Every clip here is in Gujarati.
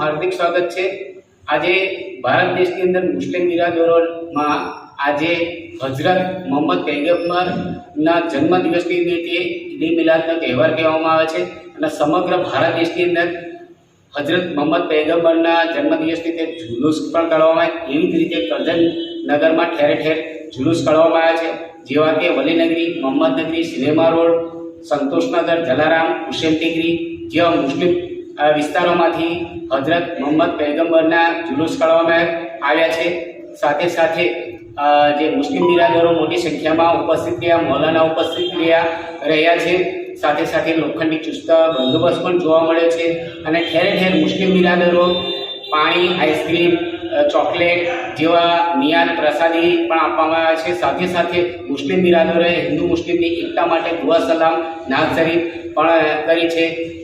હાર્દિક સ્વાગત છે. આજે ભારત દેશની અંદર મુસ્લિમ બિરાદરોમાં આજે હજરત મોહમ્મદ પૈગમ્બરના જન્મદિવસની નિમિત્તે ઈદ મિલાદનો તહેવાર કહેવામાં આવે છે અને સમગ્ર ભારત દેશની અંદર હજરત મોહમ્મદ પૈગમ્બરના જન્મદિવસની તે જુલુસ પણ કાઢવામાં આવે એવી જ રીતે કરજણ નગરમાં ઠેર ઠેર જુલુસ કાઢવામાં આવ્યા છે. જેવા કે વલીનગરી મોહમ્મદનગરી સિનેમા રોડ, સંતોષનગર, જલારામ, હુસેન ટેકરી જેવા મુસ્લિમ વિસ્તારોમાંથી હજરત મોહમ્મદ પૈગંબરના જુલુસ કાઢવામાં આવ્યા છે. સાથે સાથે જે મુસ્લિમ બિરાદરો મોટી સંખ્યામાં ઉપસ્થિત રહ્યા, મૌલાના ઉપસ્થિત રહ્યા રહ્યા છે. સાથે સાથે લોખંડી ચુસ્ત બંદોબસ્ત પણ જોવા મળે છે અને ઠેરે ઠેર મુસ્લિમ બિરાદરો પાણી, આઈસ્ક્રીમ ચોકલેટ જેવા નિયાત પ્રસાદી પણ આપવામાં આવે છે. સાથે સાથે મુસ્લિમ બિરાદરોએ હિન્દુ મુસ્લિમની એકતા માટે દુઆ સલામ નાઝ શરીફ પણ કરી છે.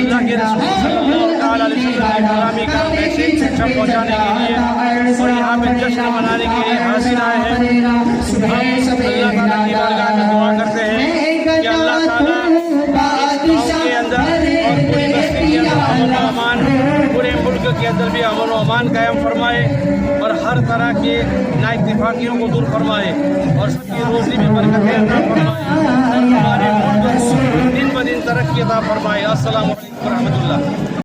के के मैसेज शिक्षा पहुँचाने के लिए और यहाँ पे जश्न मनाने के लिए हाजिर आए हैं। हम अल्लाह ताला की बारगाह में दुआ करते हैं कि अल्लाह ताला के अंदर और पूरी बस्ती के अंदर अमन अमान पूरे मुल्क के अंदर भी अमन अमान कायम फरमाए और हर तरह के नाइतफाकियों को दूर फरमाए और सबकी रोजी में बरकतें फरमाए। ফরমাই আসসালামু আলাইকুম রহমতুল্লাহ।